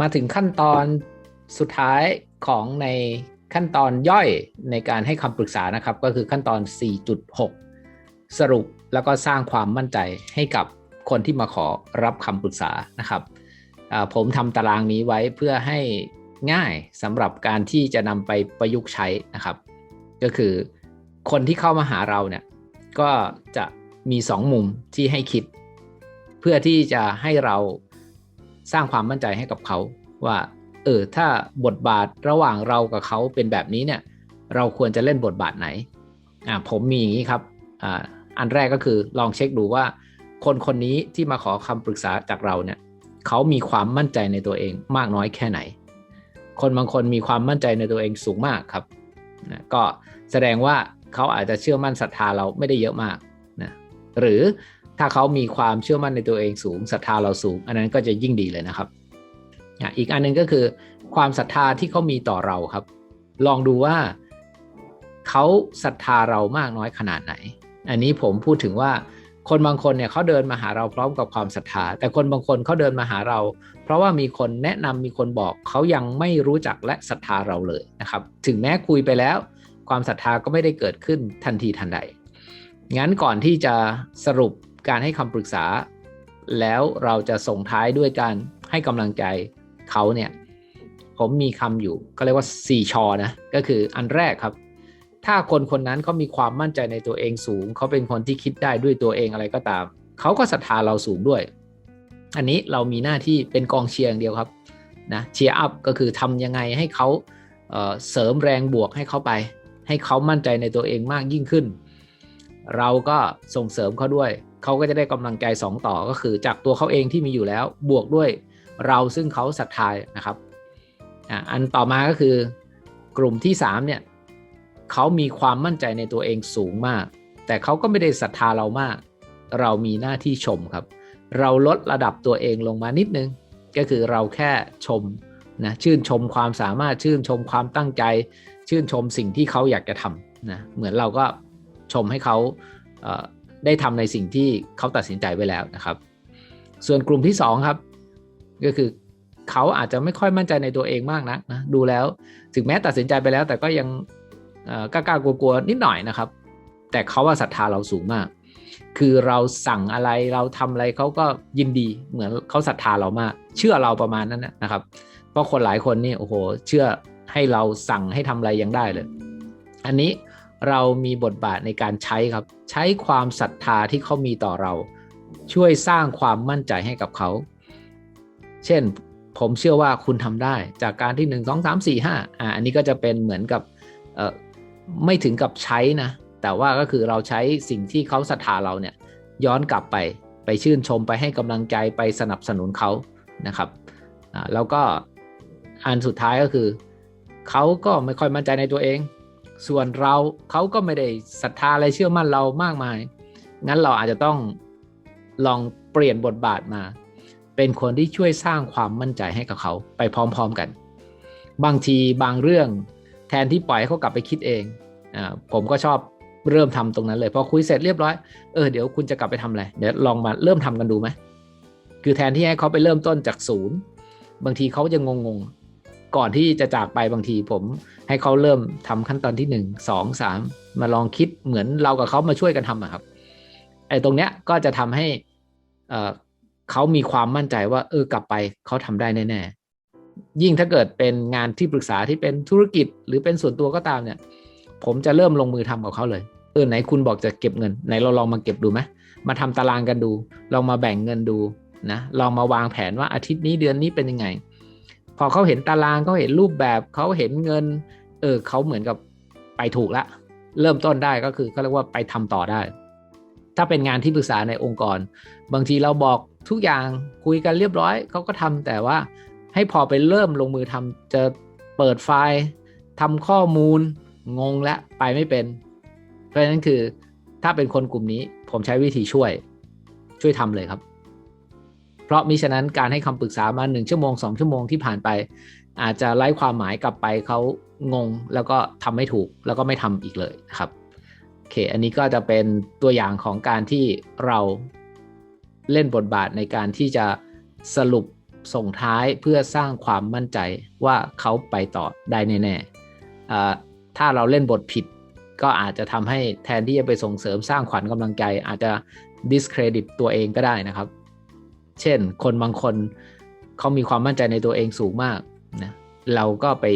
มาถึงขั้นตอนสุดท้ายของในขั้นตอนย่อยในการให้คำปรึกษานะครับ ก็คือขั้นตอน 4.6 สรุปแล้วก็สร้างความมั่นใจให้กับคนที่มาขอรับคำปรึกษานะครับ ผมทำตารางนี้ไว้เพื่อให้ง่ายสำหรับการที่จะนำไปประยุกต์ใช้นะครับ ก็คือคนที่เข้ามาหาเราเนี่ยก็จะมี 2 มุมที่ให้คิด เพื่อที่จะให้เรา สร้างความมั่นใจให้กับเขาว่าเออถ้าบทบาทระหว่างเรากับเขาเป็นแบบนี้เนี่ยเราควรจะเล่นบทบาทไหนอ่าผมมีอย่างนี้ครับอ่าอันแรกก็คือลองเช็คดูว่า คนคนนี้ที่มาขอคำปรึกษาจากเราเนี่ยเขามีความมั่นใจในตัวเองมากน้อยแค่ไหน คนบางคนมีความมั่นใจในตัวเองสูงมากครับนะก็แสดงว่าเขาอาจจะเชื่อมั่นศรัทธาเราไม่ได้เยอะมากนะหรือ ถ้าเขามีความเชื่อมั่นในตัวเองสูงศรัทธาเราสูง อันนั้นก็จะยิ่งดีเลยนะครับอีกอันนึงก็คือความศรัทธาที่เขามีต่อเราครับ ลองดูว่าเขาศรัทธาเรามากน้อยขนาดไหน อันนี้ผมพูดถึงว่าคนบางคนเนี่ยเขาเดินมาหาเราพร้อมกับความศรัทธา แต่คนบางคนเขาเดินมาหาเรา เพราะว่ามีคนแนะนำมีคนบอกเขายังไม่รู้จักและศรัทธาเราเลยนะครับ ถึงแม้คุยไปแล้ว ความศรัทธาก็ไม่ได้เกิดขึ้นทันทีทันใดงั้นก่อนที่จะสรุป การให้คำปรึกษา แล้วเราจะส่งท้ายด้วยการให้กำลังใจเขาเนี่ยผมมีคำอยู่ก็เรียกว่า4ชอนะก็คืออันแรกครับ ถ้าคนคนนั้นเขามีความมั่นใจในตัวเองสูง เขาเป็นคนที่คิดได้ด้วยตัวเองอะไรก็ตาม เขาก็ศรัทธาเราสูงด้วย อันนี้เรามีหน้าที่เป็นกองเชียร์อย่างเดียวครับนะเชียร์อัพก็คือทำยังไงให้เขาเเสริมแรงบวกให้เขาไป ให้เขามั่นใจในตัวเองมากยิ่งขึ้น เราก็ส่งเสริมเขาด้วย เขาก็จะได้กำลังใจ 2 ต่อก็คือ จากตัวเขาเองที่มีอยู่แล้ว บวกด้วยเราซึ่งเขาศรัทธานะครับอันต่อมาก็คือกลุ่มที่3เนี่ยเขามีความมั่นใจในตัวเองสูงมาก แต่เขาก็ไม่ได้ศรัทธาเรามาก เรามีหน้าที่ชมครับ เราลดระดับตัวเองลงมานิดนึง ก็คือเราแค่ชมนะชื่นชมความสามารถชื่นชมความตั้งใจ ชื่นชมสิ่งที่เขาอยากจะทำนะเหมือนเราก็ชมให้เขา ได้ทำในสิ่งที่เขาตัดสินใจไว้แล้วนะครับ ส่วนกลุ่มที่2ครับก็คือเขาอาจจะไม่ค่อยมั่นใจในตัวเองมากนักนะดูแล้วถึงแม้ตัดสินใจไปแล้ว แต่ก็ยังกล้ากลัวๆนิดหน่อยนะครับ แต่เขาว่าศรัทธาเราสูงมาก คือเราสั่งอะไรเราทำอะไรเขาก็ยินดีเหมือนเขาศรัทธาเรามาก เชื่อเราประมาณนั้นนะครับ เพราะคนหลายคนนี่โอ้โห เชื่อให้เราสั่งให้ทำอะไรยังได้เลย อันนี้ เรามีบทบาทในการใช้ครับ ใช้ความศรัทธาที่เขามีต่อเรา ช่วยสร้างความมั่นใจให้กับเขา เช่นผมเชื่อว่าคุณทำได้จากการที่ 1 2 3 4 5อ่าอันนี้ก็จะเป็นเหมือนกับไม่ถึงกับใช้นะ แต่ว่าก็คือเราใช้สิ่งที่เขาศรัทธาเราเนี่ยย้อนกลับไปไปชื่นชมไปให้กำลังใจไปสนับสนุนเขานะครับแล้วก็อันสุดท้ายก็คือ เขาก็ไม่ค่อยมั่นใจในตัวเอง ส่วนเราเขาก็ไม่ได้ศรัทธาอะไรเชื่อมั่นเรามากมาย งั้นเราอาจจะต้องลองเปลี่ยนบทบาทมา เป็นคนที่ช่วยสร้างความมั่นใจให้กับเขาไปพร้อมๆกัน บางทีบางเรื่องแทนที่ปล่อยให้เขากลับไปคิดเองอผมก็ชอบเริ่มทำตรงนั้นเลยพอคุยเสร็จเรียบร้อยเออเดี๋ยวคุณจะกลับไปทำอะไรเดี๋ยวลองมาเริ่มทำกันดูไหมคือแทนที่ให้เขาไปเริ่มต้นจากศูนย์บางทีเขาจะงงๆ ก่อนที่จะจากไปบางทีผมให้เขาเริ่มทำขั้นตอนที่หนึ่งสองสามมาลองคิดเหมือนเรากับเขามาช่วยกันทำครับไอ้ตรงเนี้ยก็จะทำให้เขามีความมั่นใจว่า เออกลับไปเขาทำได้แน่ๆยิ่งถ้าเกิดเป็นงานที่ปรึกษาที่เป็นธุรกิจหรือเป็นส่วนตัวก็ตามเนี่ย ผมจะเริ่มลงมือทำกับเขาเลยเออไหนคุณบอกจะเก็บเงินไหนเราลองมาเก็บดูไหมมาทำตารางกันดูลองมาแบ่งเงินดูนะลองมาวางแผนว่าอาทิตย์นี้เดือนนี้เป็นยังไง พอเขาเห็นตารางเขาเห็นรูปแบบเขาเห็นเงิน เออเขาเหมือนกับไปถูกละ เริ่มต้นได้ก็คือเขาเรียกว่าไปทำต่อได้ ถ้าเป็นงานที่ปรึกษาในองค์กร บางทีเราบอกทุกอย่างคุยกันเรียบร้อยเขาก็ทำแต่ว่าให้พอไปเริ่มลงมือทำจะเปิดไฟล์ทำข้อมูล งงและไปไม่เป็น เพราะฉะนั้นคือถ้าเป็นคนกลุ่มนี้ผมใช้วิธีช่วย ช่วยทำเลยครับ เพราะมิฉะนั้นการให้คำปรึกษามาหนึ่งชั่วโมงสองชั่วโมงที่ผ่านไป อาจจะไร้ความหมายกลับไปเขางงแล้วก็ทำไม่ถูกแล้วก็ไม่ทำอีกเลยครับโอเค อันนี้ก็จะเป็นตัวอย่างของการที่เราเล่นบทบาทในการที่จะสรุปส่งท้ายเพื่อสร้างความมั่นใจว่าเขาไปต่อได้แน่ๆอ่ถ้าเราเล่นบทผิดก็อาจจะทำให้แทนที่จะไปส่งเสริมสร้างขวัญกำลังใจ อาจจะ discredit ตัวเองก็ได้นะครับ เช่น คนบางคนเขามีความมั่นใจในตัวเองสูงมากนะเราก็ไป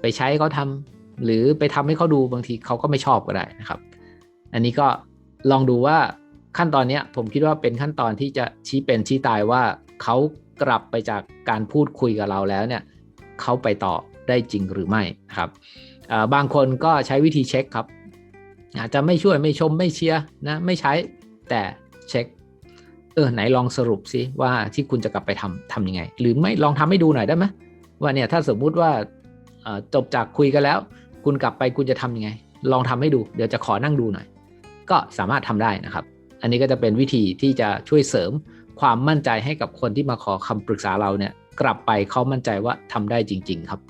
ไปใช้เขาทำหรือไปทำให้เขาดูบางทีเขาก็ไม่ชอบก็ได้นะครับ อันนี้ก็ลองดูว่าขั้นตอนเนี้ยผมคิดว่าเป็นขั้นตอนที่จะชี้เป็นชี้ตายว่าเขากลับไปจากการพูดคุยกับเราแล้วเนี่ยเขาไปต่อได้จริงหรือไม่นะครับบางคนก็ใช้วิธีเช็คครับ อาจจะไม่ช่วยไม่ชมไม่เชียร์นะไม่ใช้แต่เช็ค เออไหนลองสรุปซิว่าที่คุณจะกลับไปทำทำยังไง หรือไม่ลองทำให้ดูหน่อยได้ไหมว่าเนี่ยถ้าสมมุติว่าจบจากคุยกันแล้ว คุณกลับไปคุณจะทำยังไง ลองทำให้ดูเดี๋ยวจะขอนั่งดูหน่อย ก็สามารถทำได้นะครับ อันนี้ก็จะเป็นวิธีที่จะช่วยเสริมความมั่นใจให้กับคนที่มาขอคำปรึกษาเราเนี่ยกลับไปเขามั่นใจว่าทำได้จริง ๆ ครับ